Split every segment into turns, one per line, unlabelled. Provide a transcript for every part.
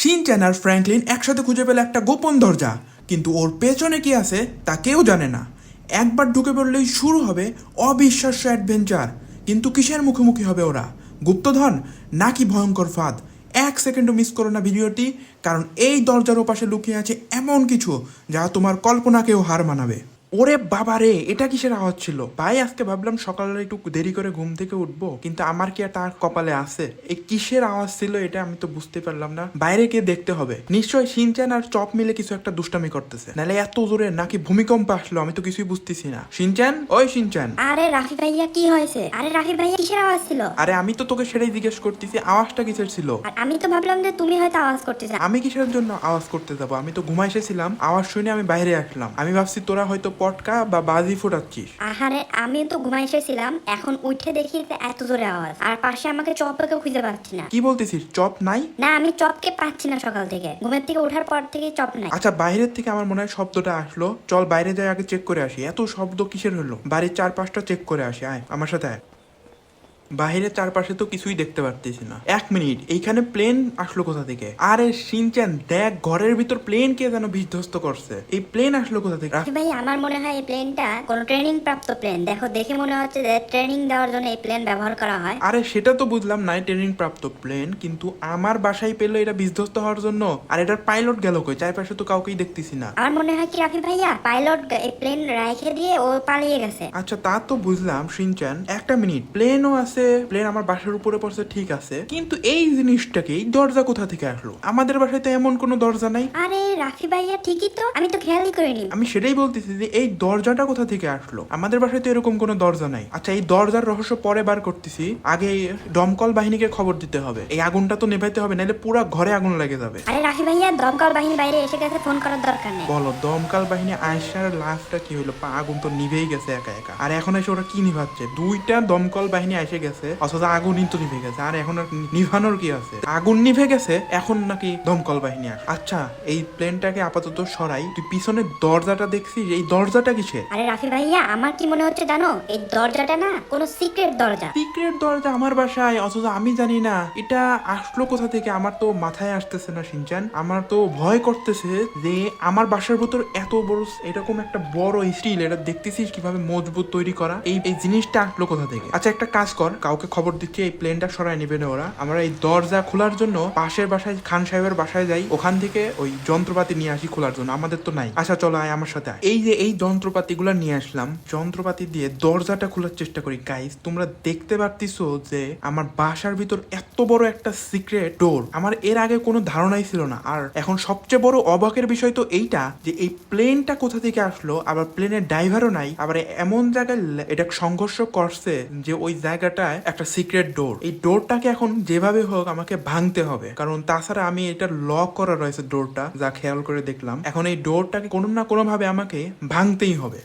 Shinchan আর Franklin একসাথে খুঁজে পেল একটা গোপন দরজা। কিন্তু ওর পেছনে কি আছে, তা কেউ জানে না। একবার ঢুকে পড়লেই শুরু হবে অবিশ্বাস্য অ্যাডভেঞ্চার। কিন্তু কিসের মুখোমুখি হবে ওরা? গুপ্তধন? নাকি ভয়ঙ্কর ফাঁদ? এক সেকেন্ডও মিস করো না ভিডিওটি, কারণ এই দরজার ওপাশে লুকিয়ে আছে এমন কিছু, যা তোমার কল্পনাকেও হার মানাবে। ওরে বাবা রে এটা কিসের আওয়াজ ছিল? ভাই আজকে ভাবলাম সকালে একটু দেরি করে ঘুম থেকে উঠবো কিন্তু আমার কি আর তার কপালে আছে? এই কিসের আওয়াজ ছিল এটা আমি তো বুঝতে পারলাম না। বাইরে গিয়ে দেখতে হবে। নিশ্চয় সিনচ্যান আর চপ মিলে কিছু একটা দুষ্টামি করতেছে। নাহলে এত জোরে নাকি ভূমিকম্প আসলো আমি তো কিছুই বুঝতেছি না। সিনচ্যান? ওই সিনচ্যান।
আরে রাফি ভাইয়া কি হয়েছে? আরে রাফি ভাইয়া কিসের আওয়াজ ছিল?
আরে আমি তো তোকে সেটাই জিজ্ঞেস করতেছি আওয়াজটা কিসের ছিল?
আর আমি তো ভাবলাম যে তুমি হয়তো আওয়াজ করতেছ
আমি কিসের জন্য আওয়াজ করতে যাব? আমি তো ঘুমাই এসেছিলাম আওয়াজ শুনে আমি বাইরে আসলাম। আমি ভাবছি তোরা হয়তো পটকা বা বাজি ফোটাচ্ছিস?
আহারে আমি তো ঘুমাই এসেছিলাম এখন উঠে দেখি যে এত জোরে আওয়াজ। আর পাশে আমাকে চপকে খুঁজে পাচ্ছি না।
কি বলতেছিস চপ নাই?
না আমি চপকে পাচ্ছি না সকাল থেকে। ঘুমের থেকে ওঠার পর থেকে চপ নাই।
আচ্ছা বাইরের থেকে আমার মনে হয় শব্দটা আসলো। চল বাইরে যাই আগে চেক করে আসি। এত শব্দ কিসের হলো? বাড়ির চারপাশটা চেক করে আসি আয় আমার সাথে আয়। বাহিরের চারপাশে তো কিছুই দেখতে পারতেছি না। এক মিনিট এইখানে প্লেন আসলো কোথা থেকে? আরে সিনচ্যান দেখ ঘরের ভিতর প্লেন কে যেন বিধ্বস্ত করছে। এই প্লেন আসলো কোথা থেকে?
ভাই আমার মনে হয় এই প্লেনটা কোনো ট্রেনিং প্রাপ্ত প্লেন দেখো দেখে মনে হচ্ছে যে ট্রেনিং দেওয়ার জন্য এই প্লেন ব্যবহার করা হয়।
আরে সেটা তো বুঝলাম নাই ট্রেনিং প্রাপ্ত প্লেন কিন্তু আমার বাসায় পেল এটা বিধ্বস্ত হওয়ার জন্য। আর এটার পাইলট গেল কই? চারপাশে তো কাউকেই দেখতেছি না।
আমার মনে হয় কি রাফি ভাইয়া পাইলট এই প্লেন রেখে দিয়ে ও পালিয়ে গেছে।
আচ্ছা তা তো বুঝলাম সিনচান একটা মিনিট প্লেনও আছে প্লেন আমার বাসার উপরে পড়ছে ঠিক আছে। কিন্তু এই জিনিসটাকে এই দরজা কোথা থেকে আসলো? আমাদের বাসায় তো এমন কোনো দরজা নাই।
আরে রাফি ভাইয়া ঠিকই তো। আমি তো খেয়ালই করিনি।
আমি সেটাই বলতেছি যে এই দরজাটা কোথা থেকে আসলো? আমাদের বাসায় তো এরকম কোনো দরজা নাই। আচ্ছা এই দরজার রহস্য পরে বার করতেছি। আগে দমকল বাহিনীকে খবর দিতে হবে। এই আগুনটা তো নেভাইতে হবে নাহলে পুরো ঘরে আগুন লেগে যাবে।
আরে রাফি ভাইয়া দমকল বাহিনী বাইরে এসে গেছে ফোন করার দরকার নেই।
বলো দমকল বাহিনী আয়সার লাস্টটা কি হলো পা আগুন তো নিভেই গেছে একা একা। আর এখন এসে ওরা কি নিভাচ্ছে? দুইটা দমকল বাহিনী এসে গেছে। অথচ আগুনই তো নিভে গেছে। আর এখন আর নিভানোর কি আছে? আগুন নিভে গেছে এখন নাকি দমকল বাহিনী আসে। আচ্ছা এই প্লেনটাকে আপাতত সরাই। তুই পিছনে দরজাটা দেখছিস? এই দরজাটা কিসের?
আরে রাফি ভাইয়া আমার কি মনে হচ্ছে জানো? এই দরজাটা না কোনো সিক্রেট দরজা।
সিক্রেট দরজা আমার বাসায় অথচ আমি জানি না। এটা আসলো কোথা থেকে? আমার তো মাথায় আসতেছে না সিনচান। আমার তো ভয় করতেছে যে আমার বাসার ভিতর এত বড় এরকম একটা বড় স্টিল এটা দেখতেছিস কীভাবে মজবুত তৈরি করা? এই এই জিনিসটা আসলো কোথা থেকে? আচ্ছা একটা কাজ কর। কাউকে খবর দিচ্ছে এই প্লেনটা সরাই নেবে না ওরা। আমরা এই দরজা খোলার জন্য পাশের বাসায়, খান সাহেবের বাসায় যাই। ওখান থেকে ওই যন্ত্রপাতি নিয়ে আসি খোলার জন্য। আমাদের তো নাই। আচ্ছা চলো, আয় আমার সাথে এই যে এই যন্ত্রপাতিগুলো নিয়ে আসলাম, যন্ত্রপাতি দিয়ে দরজাটা খোলার চেষ্টা করি। গাইস তোমরা দেখতে পারতিছো যে আমার বাসার ভিতর এত বড় একটা সিক্রেট ডোর আমার এর আগে কোনো ধারণাই ছিল না। আর এখন সবচেয়ে বড় অবাকের বিষয় তো এইটা যে এই প্লেনটা কোথা থেকে আসলো, আবার প্লেনের ড্রাইভারও নাই। আবার এমন জায়গায় এটা সংঘর্ষ করছে যে ওই জায়গাটায় একটা সিক্রেট ডোর এই ডোরটাকে এখন যেভাবে হোক আমাকে ভাঙতে হবে। কারণ তাছাড়া আমি এটা লক করা রয়েছে ডোরটা যা খেয়াল করে দেখলাম। এখন এই ডোরটাকে কোনো না কোনোভাবে আমাকে ভাঙতেই হবে।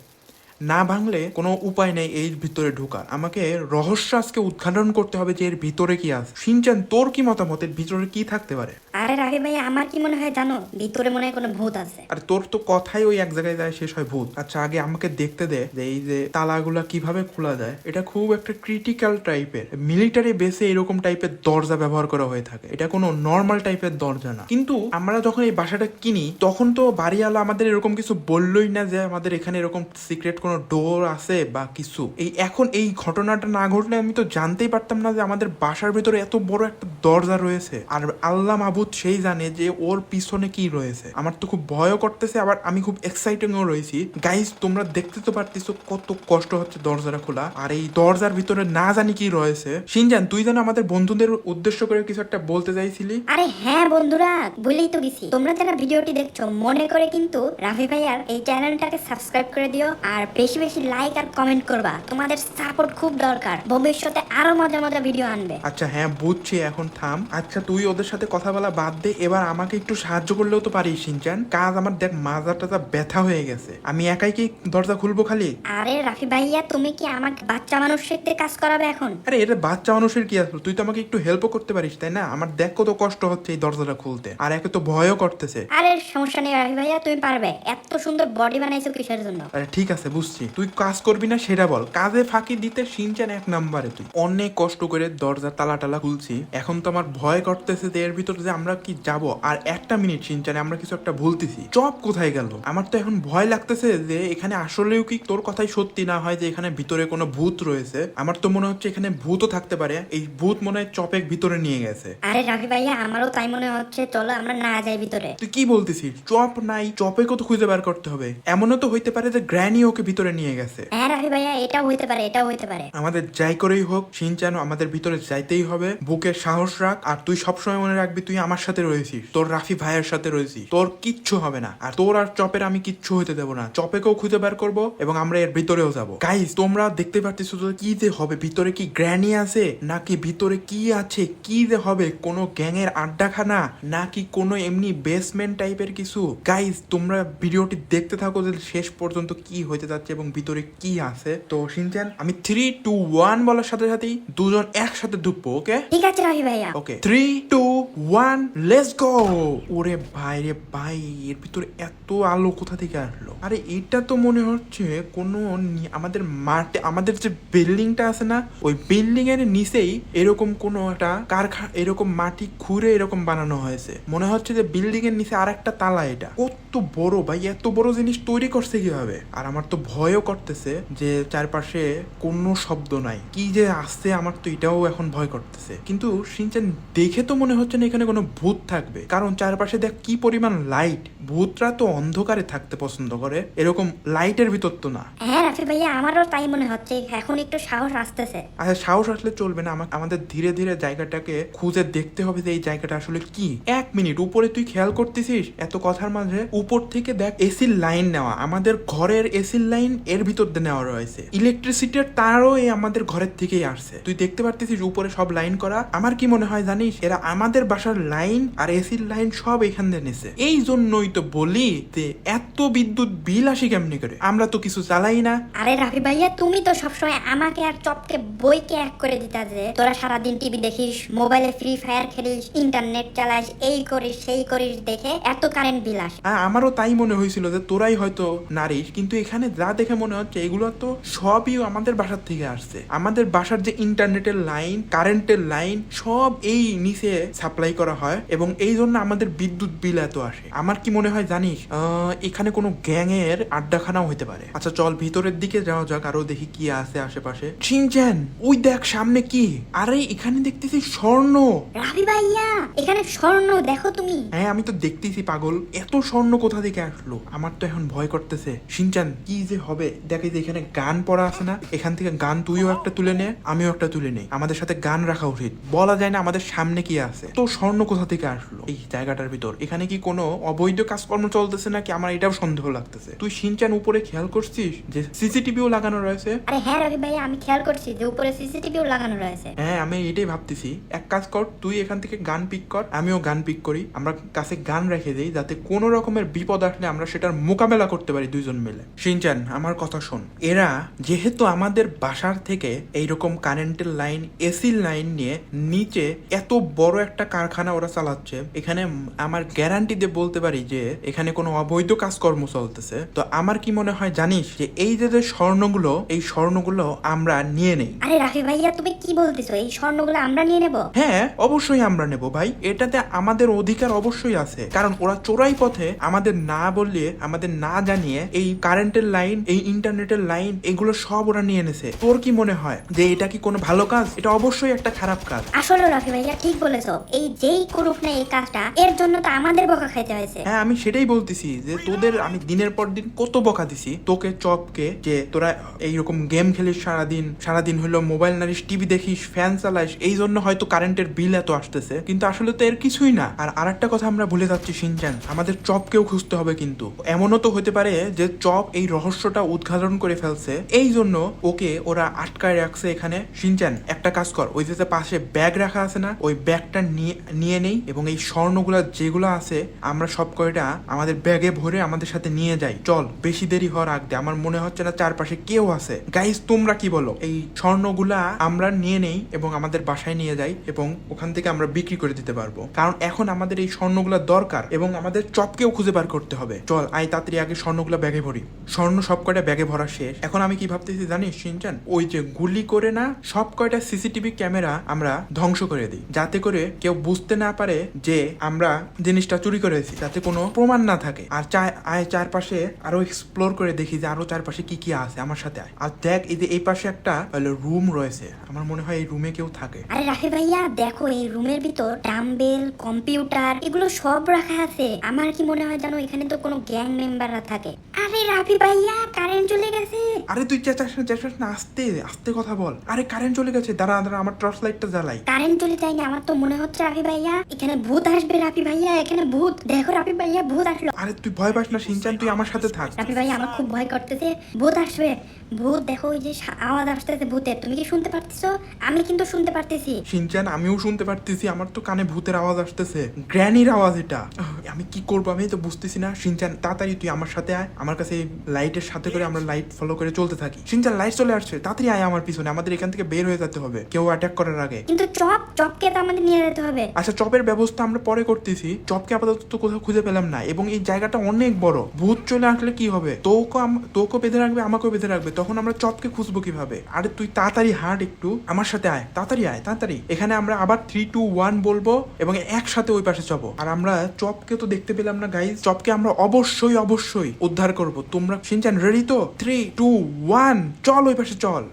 না ভাঙলে কোনো উপায় নেই এর ভিতরে ঢোকার। আমাকে রহস্য আজকে উদ্ঘাটন করতে হবে যে এর ভিতরে কি আছে। সিনচান তোর কি মতামত? এর ভিতরে কি থাকতে পারে?
আরে রাফি ভাইয়া আমার কি মনে হয় জানো? ভিতরে মনে হয় কোনো ভূত আছে।
আর তোর তো কথাই ওই এক জায়গায় যায় শেষ হয় ভূত। আচ্ছা আগে আমাকে দেখতে দে যে এই যে তালাগুলা কীভাবে খোলা যায় এটা খুব একটা ক্রিটিক্যাল টাইপের মিলিটারি বেসে এরকম টাইপের দরজা ব্যবহার করা হয়ে থাকে। এটা কোনো নর্মাল টাইপের দরজা না। কিন্তু আমরা যখন এই বাসাটা কিনি তখন তো বাড়িওয়ালা আমাদের এরকম কিছু বললোই না যে আমাদের এখানে এরকম সিক্রেট কোনো ডোর আছে বা কিছু? এই এখন এই ঘটনাটা না ঘটলে আমি তো জানতেই পারতাম না যে আমাদের বাসার ভিতরে এত বড় একটা দরজা রয়েছে। আর আল্লাহ মাহবুদ সেই জানে যে ওর পিছনে কি রয়েছে। আমার তো খুব ভয়ও করতেছে, আবার আমি খুব এক্সাইটিংও রয়েছি। গাইস তোমরা দেখতে তো পারতেছো কত কষ্ট হচ্ছে দরজাটা খোলা। আর এই দরজার ভিতরে না জানি কি রয়েছে। সিনজান, তুই যেন আমাদের বন্ধুদের উদ্দেশ্য করে কিছু একটা বলতে চাইছিলি।
আরে হ্যাঁ বন্ধুরা বলেই তো গেছি। তোমরা যারা ভিডিওটি দেখছ, মনে করে কিন্তু রাফি ভাইয়ার এই চ্যানেলটাকে সাবস্ক্রাইব করে দিও। আর বেশি বেশি লাইক আর কমেন্ট করবা। তোমাদের সাপোর্ট খুব দরকার। ভবিষ্যতে আরও মজা মজা ভিডিও আনবে।
আচ্ছা হ্যাঁ বুঝছি এখন থাম। আচ্ছা তুই ওদের সাথে কথা বলা বাদ দে। এবার আমাকে একটু সাহায্য করলেও তো পারিস সিনচান। কাজ আমার দেখ মাজা টাজা ব্যথা হয়ে গেছে। আমি একাই কি দরজা খুলবো খালি?
আরে রাফি ভাইয়া তুমি কি আমাকে বাচ্চা মানুষ শিখতে কাজ করাবে এখন?
আরে এটা বাচ্চা মানুষের কি আসলো? তুই তো আমাকে একটু হেল্পও করতে পারিস তাই না? আমার দেখ কত কষ্ট হচ্ছে এই দরজাটা খুলতে। আর একে তো ভয়ও করতেছে।
আরে সমস্যা নেই রাফি ভাইয়া তুমি পারবে। এত সুন্দর বডি বানাইছো কিসের জন্য?
আরে ঠিক আছে বুঝ বুঝছি। তুই কাজ করবি না সেটা বল। কাজে ফাঁকি দিতে সিনচান এক নাম্বারে তুই। অনেক কষ্ট করে দরজা তালা টালা খুলছি। এখন তো আমার ভয় করতেছে যে এর ভিতর যে আমরা কি যাব? আর একটা মিনিট সিনচানে আমরা কিছু একটা ভুলতেছি চপ কোথায় গেল? আমার তো এখন ভয় লাগতেছে যে এখানে আসলেও কি তোর কথাই সত্যি না হয় যে এখানে ভিতরে কোনো ভূত রয়েছে? আমার তো মনে হচ্ছে এখানে ভূতও থাকতে পারে। এই ভূত মনে হয় চপেক ভিতরে নিয়ে গেছে।
আরে রাফি ভাইয়া আমারও তাই মনে হচ্ছে। চলো আমরা না যাই ভিতরে।
তুই কি বলতেছিস? চপ নাই চপেকেও তো খুঁজে বার করতে হবে। এমনও তো হইতে পারে যে গ্র্যানি ওকে ভিতরে নিয়ে গেছে।
হ্যাঁ রাফি ভাইয়া এটাও হইতে পারে এটাও হইতে পারে।
আমাদের যাই করেই হোক সিনচানো আমাদের ভিতরে যাইতেই হবে। বুকে সাহস রাখ আর তুই সবসময় মনে রাখবি তুই আমার সাথে রয়েছিস। তোর রাফি ভাইয়ের সাথে রয়েছিস। তোর কিচ্ছু হবে না। আর তোর আর চপের আমি কিচ্ছু হতে দেবো না। চপেকেও খুঁজে বের করব এবং আমরা এর ভিতরেও যাব। গাইস তোমরা দেখতে পারতেছ তো কি যে হবে? ভিতরে কি গ্র্যানি আছে? নাকি ভিতরে কি আছে? কি যে হবে? কোনো গ্যাংয়ের আড্ডাখানা? নাকি কোনো এমনি বেসমেন্ট টাইপের কিছু? গাইস তোমরা ভিডিওটি দেখতে থাকো যে শেষ পর্যন্ত কি হইতে যাচ্ছে। এবং ভিতরে কি আছে? তো সিনচান আমি থ্রি টু ওয়ান বলার সাথে সাথেই দুজন একসাথে ঢুকবো ওকে
ঠিক আছে রাফি ভাইয়া।
Okay three two one let's go ওরে ভাই রে ভাই এর ভিতরে এত আলো কোথা থেকে আসলো? আরে এটা তো মনে হচ্ছে কোনো আমাদের মাঠে আমাদের যে বিল্ডিংটা আছে না ওই বিল্ডিং এর নিচেই এরকম কোনো একটা কারখানা এরকম মাটি খুঁড়ে এরকম বানানো হয়েছে। মনে হচ্ছে যে বিল্ডিং এর নিচে আর একটা তালা এটা। কত বড় ভাই এত বড় জিনিস তৈরি করছে কীভাবে? আর আমার তো ভয়ও করতেছে যে চারপাশে কোনো শব্দ নাই। কি যে আসছে আমার তো এটাও এখন ভয় করতেছে। কিন্তু সিনচান দেখে তো মনে হচ্ছে না এখানে কোনো ভূত থাকবে। কারণ চারপাশে দেখ কি পরিমাণ লাইট ভূতরা তো অন্ধকারে থাকতে পছন্দ করে। এরকম লাইটের ভিতর তো না।
হ্যাঁ রাফি ভাইয়া আমারও তাই মনে হচ্ছে। এখন একটু সাহস আসতেছে।
আচ্ছা সাহস আসলে চলবে না। আমা- আমাদের ধীরে ধীরে জায়গাটাকে খুঁজে দেখতে হবে যে এই জায়গাটা আসলে কি। এক মিনিট উপরে তুই খেয়াল করতেছিস? এত কথার মাঝে উপর থেকে দেখ এসির লাইন নেওয়া আমাদের ঘরের এসির লাইন এর ভিতর দিয়ে নেওয়া রয়েছে। ইলেকট্রিসিটির তারও এই আমাদের ঘরের থেকেই আসছে। তুই দেখতে পারতেছিস উপরে সব লাইন করা। আমার কি মনে হয় জানিস এরা আমাদের বাসার লাইন আর এসির লাইন সব এখান দিয়ে নিছে। এই জন্যই তো বলি যে এত বিদ্যুৎ বিল আসি কেমনি করে? আমরা তো কিছু চালাই না।
আরে রাফি ভাইয়া তুমি তো সবসময় আমাকে আর চপকে বইকে এক করে দিতা যে তোরা সারাদিন টিভি দেখিস মোবাইলে ফ্রি ফায়ার খেলিস ইন্টারনেট চালাস এই করিস সেই করিস দেখে এত কারেন্ট বিল আসে।
হ্যাঁ আমারও তাই মনে হয়েছিল যে তোরাই হয়তো নারিস কিন্তু এখানে যা দেখে মনে হচ্ছে এগুলো তো সবই আমাদের বাসার থেকে আসছে। আমাদের বাসার যে ইন্টারনেটের লাইন কারেন্টের লাইন সব এই নিচে সাপ্লাই করা হয় এবং এই জন্য আমাদের বিদ্যুৎ বিল এত আসে। আমার কি মনে হয় জানিস এখানে কোনো গ্যাং এর আড্ডাখানাও হতে পারে। আচ্ছা চল ভিতরের দিকে যাওয়া যাক আরও দেখি কি আছে আশেপাশে। চিনচ্যান ওই দেখ সামনে কি? আরে এখানে দেখতেছি স্বর্ণ।
রাফি ভাইয়া এখানে স্বর্ণ দেখো তুমি।
হ্যাঁ আমি তো দেখতেছি পাগল। এত স্বর্ণ কোথা থেকে আসলো? আমার তো এখন ভয় করতেছে। সিনচান কি যে হবে? দেখে যে এখানে গান পড়া আছে না? এখান থেকে গান তুইও একটা তুলে নে আমিও একটা তুলে নেই। আমাদের সাথে গান রাখা উচিত। বলা যায় না আমাদের সামনে কি আছে। তো স্বর্ণ কোথা থেকে আসলো? এই জায়গাটার ভিতর। এখানে কি কোনো অবৈধ কাজকর্ম চলতেছে নাকি আমার এটাও সন্দেহ লাগতেছে? তুই সিনচান উপরে খেয়াল করছিস যে সিসিটিভিও লাগানো রয়েছে?
আরে হ্যাঁ রাফি ভাইয়া আমি খেয়াল করছি যে উপরে সিসিটিভিও লাগানো রয়েছে।
হ্যাঁ আমি এটাই ভাবতেছি। এক কাজ কর তুই এখান থেকে গান পিক কর আমিও গান পিক করি। আমরা কাছে গান রেখে দিই যাতে কোনো রকমের বিপদ আসলে আমরা সেটার মোকাবেলা করতে পারি দুইজন মিলে। সিনচান আমার কথা শোন। এরা যেহেতু আমাদের বাসার থেকে এইরকম কারেন্টের লাইন এসির লাইন নিয়ে নিচে এত বড় একটা কারখানা ওরা চালাচ্ছে এখানে আমার গ্যারান্টি দিয়ে বলতে পারি যে এখানে কোনো অবৈধ কাজকর্ম চলতেছে। তো আমার কি মনে হয় জানিস যে এই যে যে স্বর্ণগুলো এই স্বর্ণগুলো আমরা নিয়ে নেই।
আরে রাফি ভাইয়া তুমি কি বলতেছো? এই স্বর্ণগুলো আমরা নিয়ে নেব?
হ্যাঁ অবশ্যই আমরা নেব ভাই। এটাতে আমাদের অধিকার অবশ্যই আছে। কারণ ওরা চোরাই পথে আমাদের না বললে আমাদের না জানিয়ে এই কারেন্টের লাইন এই ইন্টারনেটের লাইন এগুলো সব ওরা নিয়ে এনেছে। তোর কি মনে হয় যে এটা কি কোনো ভালো কাজ? এটা অবশ্যই একটা খারাপ কাজ।
আসলে রাফি ভাইয়া ঠিক বলেছ। এই যেই করুক না এই কাজটা এর জন্য তো আমাদের বকা খাইতে হয়েছে।
হ্যাঁ আমি সেটাই বলতেছি যে তোদের আমি দিনের পর দিন কত বকা দিছি। তোকে চপকে যে তোরা এইরকম গেম খেলিস সারাদিন সারাদিন হলো মোবাইল নারিস টিভি দেখিস ফ্যান চালাইস এই জন্য হয়তো কারেন্টের বিল এত আসতেছে। কিন্তু আসলে তো এর কিছুই না। আর আরেকটা কথা আমরা ভুলে যাচ্ছি সিনচান আমাদের চপকেও খুঁজতে হবে কিন্তু। এমনও তো হতে পারে যে চপ এই রহস্যটা উদ্ঘাটন করে ফেলছে। এই জন্য ওকে ওরা আটকায় রাখছে এখানে। সিনচান একটা কাজ কর। ওই যে পাশে ব্যাগ রাখা আছে না, ওই ব্যাগটা নিয়ে নিয়ে নেই এবং এই স্বর্ণগুলা যেগুলো আছে, আমরা সব কয়টা আমাদের ব্যাগে ভরে আমাদের সাথে নিয়ে যাই। চল, বেশি দেরি হওয়ার আগে আমার মনে হচ্ছে না চারপাশে কেউ আছে। গাইস, তোমরা কি বলো? এই স্বর্ণগুলা আমরা নিয়ে নেই এবং আমাদের বাসায় নিয়ে যাই এবং ওখান থেকে আমরা বিক্রি করে দিতে পারব। কারণ এখন আমাদের এই স্বর্ণগুলা দরকার এবং আমাদের চপকেও খুঁজে বার করতে হবে। চল আই তাড়াতাড়ি আগে স্বর্ণগুলা ব্যাগে ভরি। স্বর্ণ সব কয়টা ব্যাগে ভরা শেষ। এখন আমি কি ভাবতেছি জানিস, সিনচান? ওই যে গুলি করে না সব কয়টা সিসিটিভি ক্যামেরা আমরা ধ্বংস করে দিই। যাতে করে কেউ বুঝতে না পারে যে আমরা জিনিসটা চুরি করেছি, যাতে কোনো প্রমাণ না থাকে। আর আয় চারপাশে আরও এক্সপ্লোর করে দেখি যে আরও চারপাশে কি কি আছে আমার সাথে। আয় আর দেখ, এই যে এই পাশে একটা রুম রয়েছে। আমার মনে হয় এই রুমে কেউ থাকে।
আরে রাফি ভাইয়া, দেখো এই রুমের ভিতর ডাম্বেল কম্পিউটার এগুলো সব রাখা আছে। আমার কি মনে হয় জানো এখানে তো কোনো গ্যাং মেম্বাররা থাকে। আরে রাফি ভাইয়া কারেন্ট চলে গেছে।
আরে তুই চেঁচাস না চেঁচাস না আস্তে আস্তে কথা বল। আরে কারেন্ট চলে গেছে দাঁড়া দাঁড়া আমার টর্চ লাইটটা জ্বালাই।
কারেন্ট চলে যায়নি আমার তো মনে হচ্ছে রাফি ভাইয়া এখানে ভূত আসবে রাফি ভাইয়া এখানে ভূত। দেখো রাফি ভাইয়া ভূত আসলো।
আরে তুই ভয় পাস না সিনচান তুই আমার সাথে থাক।
রাফি ভাইয়া আমার খুব ভয় করতেছে ভূত আসবে। ভূত দেখো ওই যে আওয়াজ আসতেছে ভূতের তুমি কি শুনতে পারতেছো? আমি কিন্তু শুনতে পারতেছি।
সিনচান আমিও শুনতে পারতেছি আমার তো কানে ভূতের আওয়াজ আসতেছে। গ্র্যানির আওয়াজ এটা। আমি কি করব? আমি তো বুঝতেছি না। সিনচান তাড়াতাড়ি তুই আমার সাথে আয়। আমার কাছে লাইটের সাথে করে আমরা লাইট ফলো করে চলতে থাকি। সিনচান লাইট চলে আসছে। তাড়াতাড়ি আয় আমার পিছনে। আমাদের এখান থেকে বের হয়ে যেতে হবে। কেউ অ্যাটাক করার আগে।
কিন্তু চপ চপকে তো আমাদের নিয়ে যেতে হবে।
আচ্ছা চপের ব্যবস্থা আমরা পরে করতেছি। চপকে আপাতত তো কোথাও খুঁজে পেলাম না। এবং এই জায়গাটা অনেক বড়। ভূত চলে আসলে কি হবে? তোকে তোকেও বেঁধে রাখবে আমাকেও বেঁধে রাখবে। তখন আমরা চপকে খুঁজবো কীভাবে? আরে তুই তাড়াতাড়ি হাঁট একটু। আমার সাথে আয়। তাড়াতাড়ি আয় তাড়াতাড়ি। এখানে আমরা আবার থ্রি টু ওয়ান বলব এবং একসাথে ওই পাশে যাব আর আমরা চপকে তো দেখতে পেলাম না গাইজ চপকে আমরা অবশ্যই অবশ্যই উদ্ধার করব। তোমরা সিনচান রেডি তো? থ্রি টু ওয়ান চল ওই পাশে চল।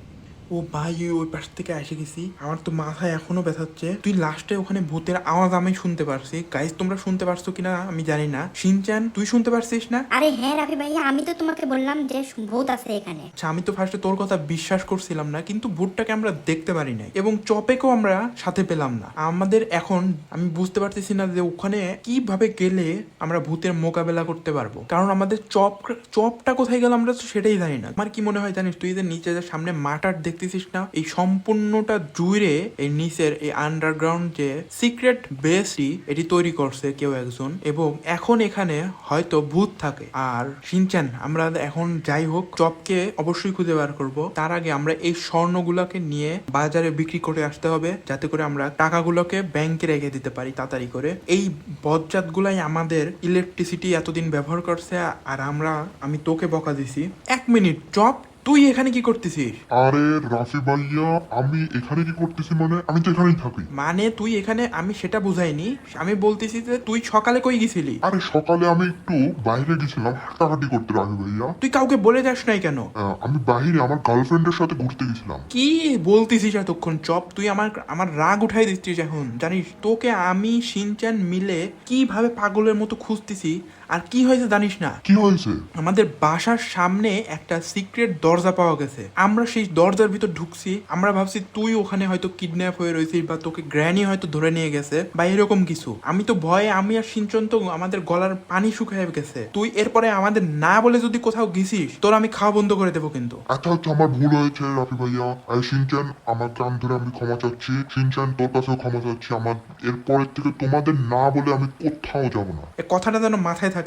ও ভাই ওই পাশ থেকে এসে গেছি। আমার তো মাথায় এখনও ব্যথাচ্ছে তুই লাস্টে ওখানে ভূতের আওয়াজ আমি শুনতে পারছি। গাইজ তোমরা শুনতে পারছ কিনা আমি জানি না। সিনচান তুই শুনতে পারছিস না?
আরে হ্যাঁ রাফি ভাইয়া আমি তো তোমাকে বললাম যে ভূত আছে এখানে।
আচ্ছা আমি তো ফার্স্টে তোর কথা বিশ্বাস করছিলাম না কিন্তু ভূতটাকে আমরা দেখতে পারি নাই। এবং চপেকেও আমরা সাথে পেলাম না। আমাদের এখন আমি বুঝতে পারতেছি না যে ওখানে কীভাবে গেলে আমরা ভূতের মোকাবেলা করতে পারব। কারণ আমাদের চপ চপটা কোথায় গেল আমরা তো সেটাই জানি না। আমার কি মনে হয় জানিস? তুই যে নিচে যে সামনে মাটার দেখতেছিস না? এই সম্পূর্ণটা জুড়ে এই নিচের এই আন্ডারগ্রাউন্ড যে সিক্রেট বেসটি এটি তৈরি করছে কেউ একজন এবং এখন এখানে হয়তো ভূত থাকে। আর সিনচান আমরা এখন যাই হোক, চপকে অবশ্যই খুঁজে বার করব। তার আগে আমরা এই স্বর্ণগুলোকে নিয়ে বাজারে বিক্রি করে আসতে হবে, যাতে করে আমরা টাকাগুলোকে ব্যাংকে রেখে দিতে পারি তাড়াতাড়ি করে। এই বজ্জাতগুলাই আমাদের ইলেকট্রিসিটি এতদিন ব্যবহার করছে, আর আমরা, আমি তোকে বকা দিছি। এক মিনিট, চপ তুই এখানে কি করতেছিস?
আরে রাফি ভাইয়া আমি এখানে কি করতেছি মানে? আমি তো এখানেই থাকি।
মানে তুই এখানে আমি সেটা বুঝাইনি। আমি বলতেছি যে তুই সকালে কই গেছিলি?
আরে সকালে আমি একটু বাইরে গেছিলাম হাঁটাহাঁটি করতে রাফি ভাইয়া।
তুই কাউকে বলে যাস নাই কেন?
আহ, আমি বাইরে আমার গার্লফ্রেন্ডের সাথে ঘুরতে গেছিলাম।
কি বলতেছিস এতক্ষণ? চপ তুই আমার আমার রাগ উঠাই দিচ্ছিস এখন। জানিস তোকে আমি সিনচান মিলে কীভাবে পাগলের মতো খুঁজতেছি? আর কি হয়েছে জানিস না?
কি হয়েছে?
আমাদের বাসার সামনে একটা সিক্রেট দরজা পাওয়া গেছে। আমরা সেই দরজার ভিতর ঢুকছি। আমরা ভাবছি তুই ওখানে হয়তো কিডন্যাপ হয়ে রয়েছিস বা তোকে গ্র্যানি হয়তো ধরে নিয়ে গেছে বা এরকম কিছু। আমি তো ভয়ে আমি আর সিনচন তো আমাদের গলার পানি শুকিয়ে গেছে। তুই এরপরে আমাদের না বলে যদি কোথাও গেছিস তোর আমি খাওয়া বন্ধ করে দেবো কিন্তু।
আচ্ছা আচ্ছা আমার ভুল হয়েছে রাফি ভাইয়া। আর সিনচান আমার কান ধরে আমি ক্ষমা চাচ্ছি। সিনচান তোর কাছেও ক্ষমা চাচ্ছি। আমার এরপরের থেকে তোমাদের না বলে আমি কোথাও যাব না।
এ কথাটা যেন মাথায় থাকে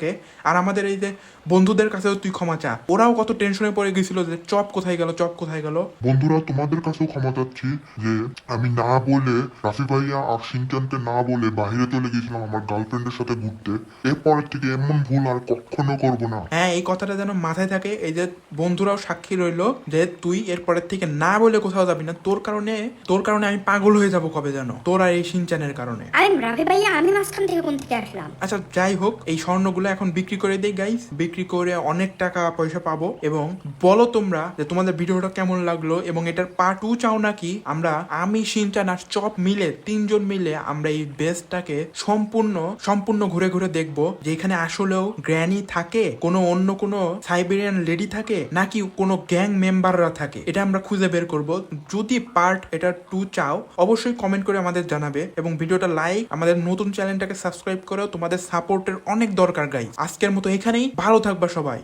আর আমাদের এই যে বন্ধুদের কাছেও তুই ক্ষমা চা। ওরাও কত টেনশনে পড়ে গেছিল যে চপ কোথায় গেল চপ কোথায় গেল।
বন্ধুরা তোমাদের কাছেও ক্ষমা চাচ্ছি যে আমি না বলে রাফি ভাইয়া আর সিনচানকে না বলে বাইরে চলে গেছিলাম আমার গার্লফ্রেন্ডের সাথে ঘুরতে। এরপরের থেকে এমন ভুল আর কখনো করব না।
হ্যাঁ এই কথাটা যেন মাথায় থাকে এই যে বন্ধুরাও সাক্ষী রইল যে তুই এরপরের থেকে না বলে কোথাও যাবি না। তোর কারণে তোর কারণে আমি পাগল হয়ে যাব কবে যেন তোর আর এই সিনচানের কারণে।
আরে রাফি ভাইয়া আমি মাঝখান থেকে কোন থেকে আসলাম?
আচ্ছা যাই হোক এই স্বর্ণগুলো এখন বিক্রি করে দেই গাইস বিক্রি করে অনেক টাকা পয়সা পাবো। এবং বলো তোমরা যে তোমাদের ভিডিওটা কেমন লাগল এবং এটার পার্ট টু চাও নাকি? আমরা আমি সিনচান আর চপ মিলে তিনজন মিলে আমরা এই বেসটাকে সম্পূর্ণ সম্পূর্ণ ঘুরে ঘুরে দেখব। যে এখানে আসলেও গ্র্যানি থাকে, কোনো অন্য কোনো সাইবেরিয়ান লেডি থাকে, নাকি কোনো গ্যাং মেম্বাররা থাকে। এটা আমরা খুঁজে বের করব। যদি পার্ট এটা টু চাও, অবশ্যই কমেন্ট করে আমাদের জানাবে। এবং ভিডিওটা লাইক আমাদের নতুন চ্যানেলটাকে সাবস্ক্রাইব করেও তোমাদের সাপোর্টের অনেক দরকার গাই। আজকের মতো এখানেই। ভালো থাকবা সবাই।